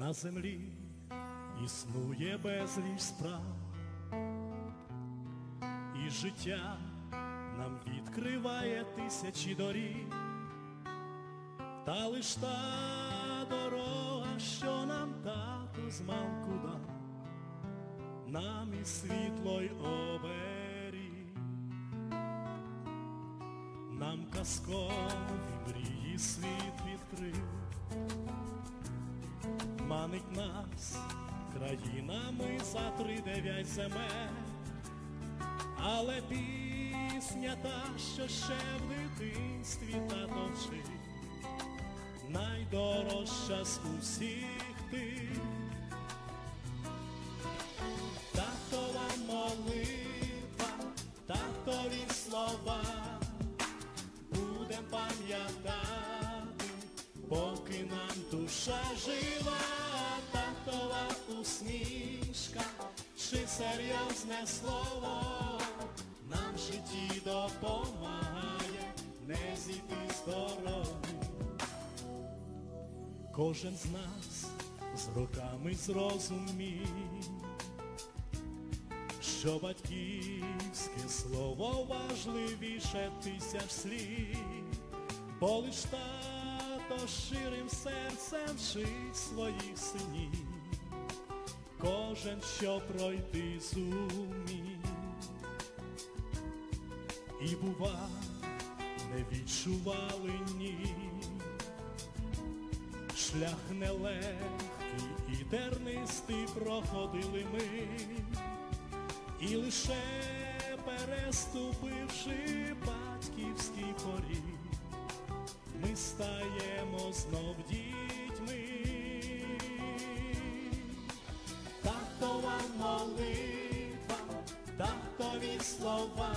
На землі існує безліч справ, і життя нам відкриває тисячі доріг, та лиш та дорога, що нам тато змалку дав, нам і світло й оберіг, нам казкові мрії манить нас. Країнами за три дев'ять земель, але пісня та, що ще в дитинстві тато вчив, найдорожча з усіх тих. Татова молитва, татові слова, будем пам'ятати, поки нам душа татова усмішка, чи серйозне слово, нам в житті допомагає не зійти з дороги. Кожен з нас з роками зрозумів, що батьківське слово важливіше тисяч слів, бо лиш тато ширим серцем вчить своїх синів, кожен що пройти зумів, і бува, не відчували ні. Шлях нелегкий і тернистий проходили ми, і лише переступивши батьківський поріг, ми стаємо знов дітьми. Молитва, татові слова,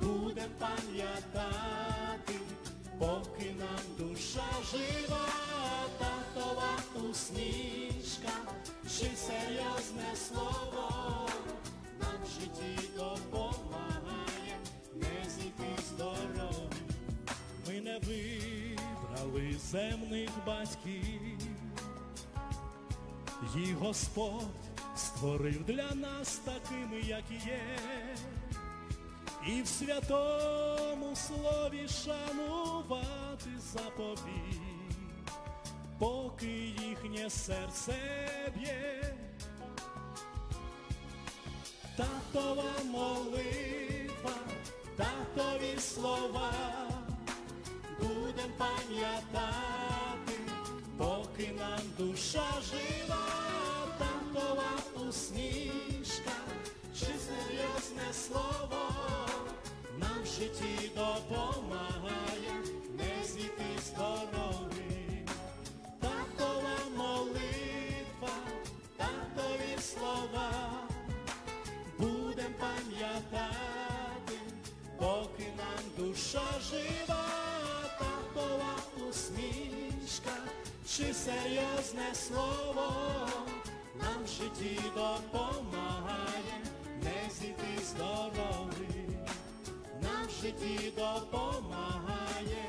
буде пам'ятати, поки нам душа жива, татова усмішка, чи серйозне слово, не вибрали земних батьків, їх Господь створив для нас такими, як є. І в святому слові шанувати заповідь, поки їхнє серце б'є, татова молитва, татові слова, будем пам'ятати, поки нам душа жива, усмішка, чи серйозне слово? Нам в житті допомагає не зійти з дороги. Татова молитва, татові слова, будем пам'ятати, поки нам душа жива, татова усмішка, чи серйозне слово, нам в житті допомагає не зійти з дороги нам житті допомагає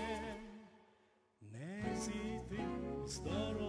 не зійти з дороги.